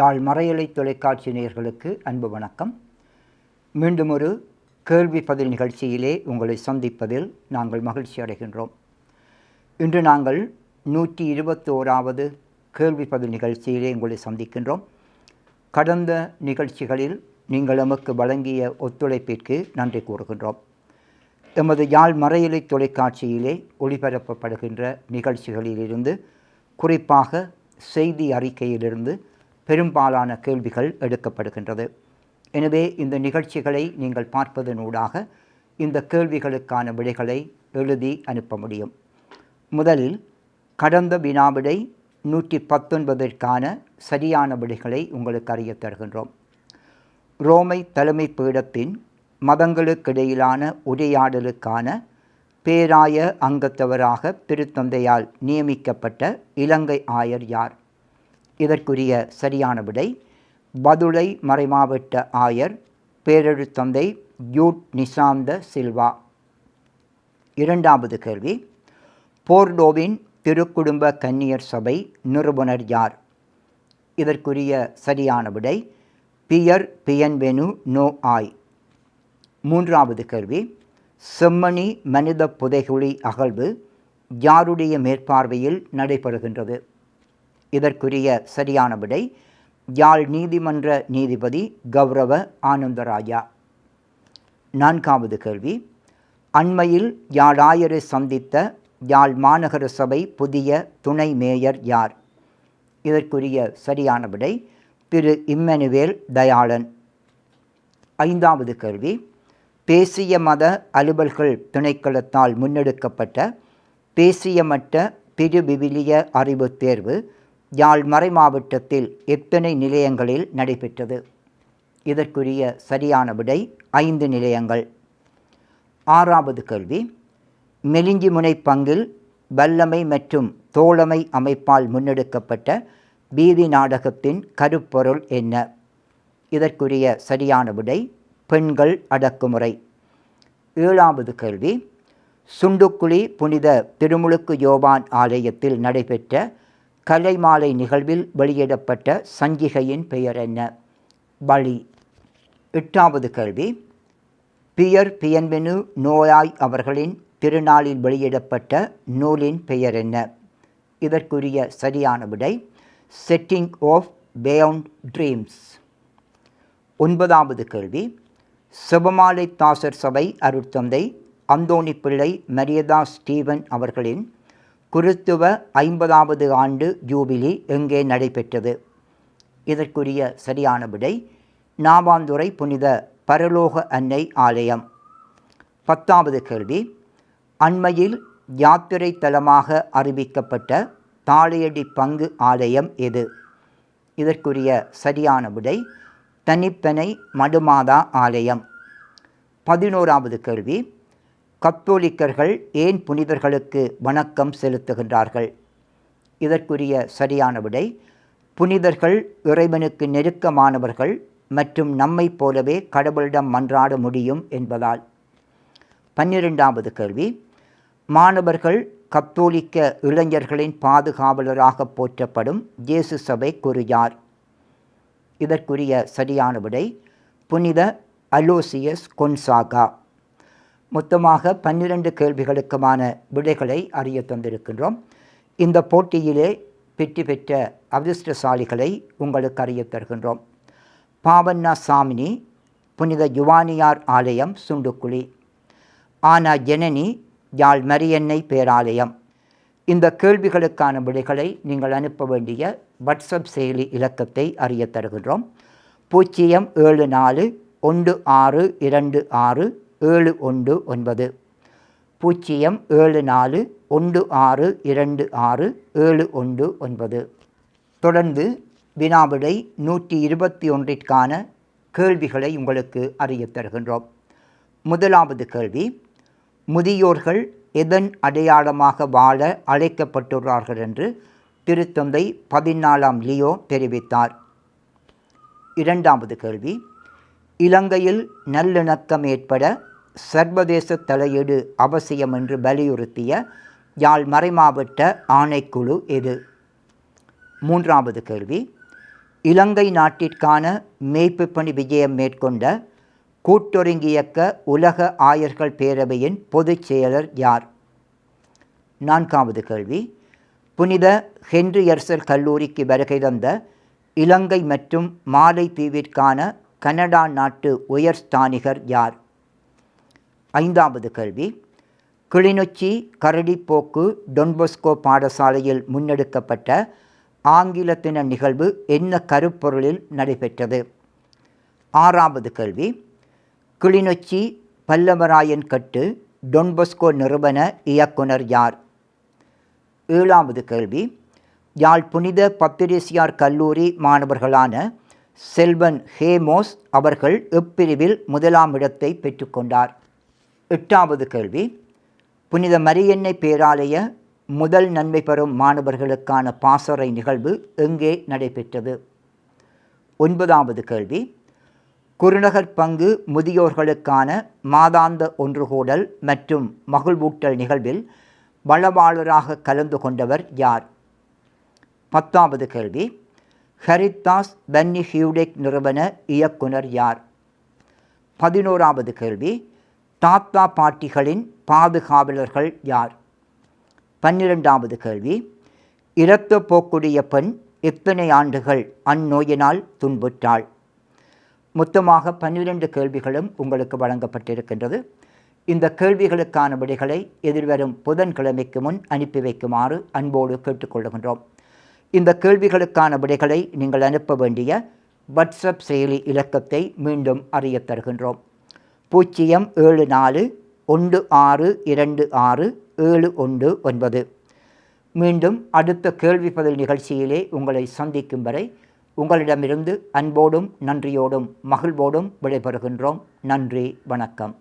யாழ் மறையலை தொலைக்காட்சி நேயர்களுக்கு அன்பு வணக்கம். மீண்டும் ஒரு கேள்வி பதில் நிகழ்ச்சியிலே உங்களை சந்திப்பதில் நாங்கள் மகிழ்ச்சி அடைகின்றோம். இன்று நாங்கள் நூற்றி இருபத்தோராவது கேள்வி பதில் நிகழ்ச்சியிலே உங்களை சந்திக்கின்றோம். கடந்த நிகழ்ச்சிகளில் நீங்கள் எமக்கு வழங்கிய ஒத்துழைப்பிற்கு நன்றி கூறுகின்றோம். எமது யாழ் மறையலை தொலைக்காட்சியிலே ஒளிபரப்பப்படுகின்ற நிகழ்ச்சிகளிலிருந்து குறிப்பாக செய்தி அறிக்கையிலிருந்து பெரும்பாலான கேள்விகள் எடுக்கப்படுகின்றது. எனவே இந்த நிகழ்ச்சிகளை நீங்கள் பார்ப்பதனூடாக இந்த கேள்விகளுக்கான விடைகளை எழுதி அனுப்ப முடியும். முதலில் கடந்த வினாவிடை நூற்றி பத்தொன்பதற்கான சரியான விடைகளை உங்களுக்கு அறிய தருகின்றோம். ரோமை தலைமை பீடத்தின் மதங்களுக்கிடையிலான உரையாடலுக்கான பேராய அங்கத்தவராக திருத்தந்தையால் நியமிக்கப்பட்ட இலங்கை ஆயர் யார்? இதற்குரிய சரியான விடை பதுளை மறைமாவட்ட ஆயர் பேரெழுத்தந்தை யூட் நிசாந்த சில்வா. இரண்டாவது கேள்வி போர்டோவின் திருக்குடும்ப கன்னியர் சபை நிறுவனர் யார்? இதற்குரிய சரியான விடை பியர் பியன்வெனு நோ ஆய். மூன்றாவது கேள்வி செம்மணி மனித புதைகுழி அகழ்வு யாருடைய மேற்பார்வையில் நடைபெறுகின்றது? இதற்குரிய சரியான விடை யாழ் நீதிமன்ற நீதிபதி கௌரவ ஆனந்தராஜா. நான்காவது கேள்வி. அண்மையில் யாழாயரை சந்தித்த யாழ் மாநகர சபை புதிய துணை மேயர் யார்? இதற்குரிய சரியான விடை திரு இம்மனுவேல் தயாளன். ஐந்தாவது கேள்வி. பேசிய மத அலுவல்கள் திணைக்களத்தால் முன்னெடுக்கப்பட்ட பேசியமற்ற மட்ட திருவிவிலிய அறிவு தேர்வு யாழ் மறை மாவட்டத்தில் எத்தனை நிலையங்களில் நடைபெற்றது? இதற்குரிய சரியான விடை ஐந்து நிலையங்கள். ஆறாவது கேள்வி. மெலிஞ்சிமுனை பங்கில் வல்லமை மற்றும் தோழமை அமைப்பால் முன்னெடுக்கப்பட்ட பீதி நாடகத்தின் கருப்பொருள் என்ன? இதற்குரிய சரியான விடை பெண்கள் அடக்குமுறை. ஏழாவது கேள்வி. சுண்டுக்குழி புனித திருமுழுக்கு யோவான் ஆலயத்தில் நடைபெற்ற கலைமாலை நிகழ்வில் வெளியிடப்பட்ட சஞ்சிகையின் பெயர் என்ன? பலி எட்டாவது கேள்வி. பியர் பியன்வெனு நோயாய் அவர்களின் திருநாளில் வெளியிடப்பட்ட நூலின் பெயர் என்ன? இதற்குரிய சரியான விடை செட்டிங் ஆஃப் பேயவுண்ட் ட்ரீம்ஸ் ஒன்பதாவது கேள்வி. செபமாலை தாசர் சபை அருட்தந்தை அந்தோணி பிள்ளை மரியதா ஸ்டீவன் அவர்களின் குருத்துவ ஐம்பதாவது ஆண்டு ஜூபிலி எங்கே நடைபெற்றது? இதற்குரிய சரியான விடை நாவாந்துறை புனித பரலோக அன்னை ஆலயம். பத்தாவது கேள்வி அண்மையில் யாத்திரை தலமாக அறிவிக்கப்பட்ட தாளையடி பங்கு ஆலயம் எது? இதற்குரிய சரியான விடை தனிப்பனை மடுமாதா ஆலயம். பதினோராவது கேள்வி கத்தோலிக்கர்கள் ஏன் புனிதர்களுக்கு வணக்கம் செலுத்துகின்றார்கள்? இதற்குரிய சரியான விடை புனிதர்கள் இறைவனுக்கு நெருக்கமானவர்கள் மற்றும் நம்மை போலவே கடவுளிடம் மன்றாட முடியும் என்பதால். பன்னிரெண்டாவது கேள்வி மாணவர்கள் கத்தோலிக்க இளைஞர்களின் பாதுகாவலராக போற்றப்படும் இயேசு சபை குரு யார்? இதற்குரிய சரியான விடை புனித அலோசியஸ் கொன்சாகா. மொத்தமாக பன்னிரண்டு கேள்விகளுக்குமான விடைகளை அறிய தந்திருக்கின்றோம். இந்த போட்டியிலே வெற்றி பெற்ற அதிர்ஷ்டசாலிகளை உங்களுக்கு அறிய தருகின்றோம். பாவண்ணா சாமினி புனித யுவானியார் ஆலயம் சுண்டுக்குழி. ஆனா ஜனனி யாழ் மரியன்னை பேராலயம். இந்த கேள்விகளுக்கான விடைகளை நீங்கள் அனுப்ப வேண்டிய வாட்ஸ்அப் செயலி இலக்கத்தை அறிய தருகின்றோம். பூஜ்ஜியம் ஏழு நாலு ஒன்று ஆறு இரண்டு ஆறு ஏழு ஒன்று ஒன்பது. பூஜ்ஜியம் ஏழு நாலு ஒன்று ஆறு இரண்டு ஆறு ஏழு ஒன்று ஒன்பது. தொடர்ந்து வினாவிடை நூற்றி இருபத்தி ஒன்றிற்கான கேள்விகளை உங்களுக்கு அறிய தருகின்றோம். முதலாவது கேள்வி முதியோர்கள் எதன் அடையாளமாக வாழ அழைக்கப்பட்டுள்ளார்கள் என்று திருத்தந்தை பதினாலாம் லியோ தெரிவித்தார். இரண்டாவது கேள்வி இலங்கையில் நல்லிணக்கம் ஏற்பட சர்வதேச தலையீடு அவசியம் என்று வலியுறுத்திய யாழ் மறைமாவட்ட ஆணைக்குழு எது? மூன்றாவது கேள்வி. இலங்கை நாட்டிற்கான மேய்ப்பு பணி விஜயம் மேற்கொண்ட கூட்டொருங்கியக்க உலக ஆயர்கள் பேரவையின் பொதுச் செயலர் யார்? நான்காவது கேள்வி. புனித ஹென்ரியர்சல் கல்லூரிக்கு வருகை தந்த இலங்கை மற்றும் மாலைத்தீவிற்கான கனடா நாட்டு உயர்ஸ்தானிகர் யார்? ஐந்தாவது கேள்வி. கிளிநொச்சி கரடிப்போக்கு டொன்பொஸ்கோ பாடசாலையில் முன்னெடுக்கப்பட்ட ஆங்கிலத்தின நிகழ்வு என்ன கருப்பொருளில் நடைபெற்றது? ஆறாவது கேள்வி. கிளிநொச்சி பல்லவராயன் கட்டு டொன்பொஸ்கோ நிறுவன இயக்குனர் யார்? ஏழாவது கேள்வி. யாழ் புனித பத்திரிசியார் கல்லூரி மாணவர்களான செல்வன் ஹேமோஸ் அவர்கள் இப்பிரிவில் முதலாம் இடத்தை பெற்றுக்கொண்டார்? எட்டாவது கேள்வி. புனித மரியன்னை பேராலய முதல் நன்மை பெறும் மாணவர்களுக்கான பாசறை நிகழ்வு எங்கே நடைபெற்றது? ஒன்பதாவது கேள்வி. குருநகர் பங்கு முதியோர்களுக்கான மாதாந்த ஒன்றுகூடல் மற்றும் மகிழ்வூட்டல் நிகழ்வில் வளவாளராக கலந்து கொண்டவர் யார்? பத்தாவது கேள்வி. ஹரித்தாஸ் பன்னி ஹியூடெக் நிறுவன இயக்குனர் யார்? பதினோராவது கேள்வி. தாத்தா பாட்டிகளின் பாதுகாவலர்கள் யார்? பன்னிரெண்டாவது கேள்வி. இரத்த போக்குடைய பெண் எத்தனை ஆண்டுகள் அந்நோயினால் துன்புற்றாள்? மொத்தமாக பன்னிரண்டு கேள்விகளும் உங்களுக்கு வழங்கப்பட்டிருக்கின்றது. இந்த கேள்விகளுக்கான விடைகளை எதிர்வரும் புதன்கிழமைக்கு முன் அனுப்பி வைக்குமாறு அன்போடு கேட்டுக்கொள்கின்றோம் இந்த கேள்விகளுக்கான விடைகளை நீங்கள் அனுப்ப வேண்டிய வாட்ஸ்அப் செயலி இலக்கத்தை மீண்டும் அறிய தருகின்றோம். பூஜ்ஜியம் ஏழு நாலு ஒன்று ஆறு இரண்டு ஆறு ஏழு ஒன்று ஒன்பது. மீண்டும் அடுத்த கேள்வி பதில் நிகழ்ச்சியிலே உங்களை சந்திக்கும் வரை உங்களிடமிருந்து அன்போடும் நன்றியோடும் மகிழ்வோடும் விடைபெறுகின்றோம். நன்றி வணக்கம்.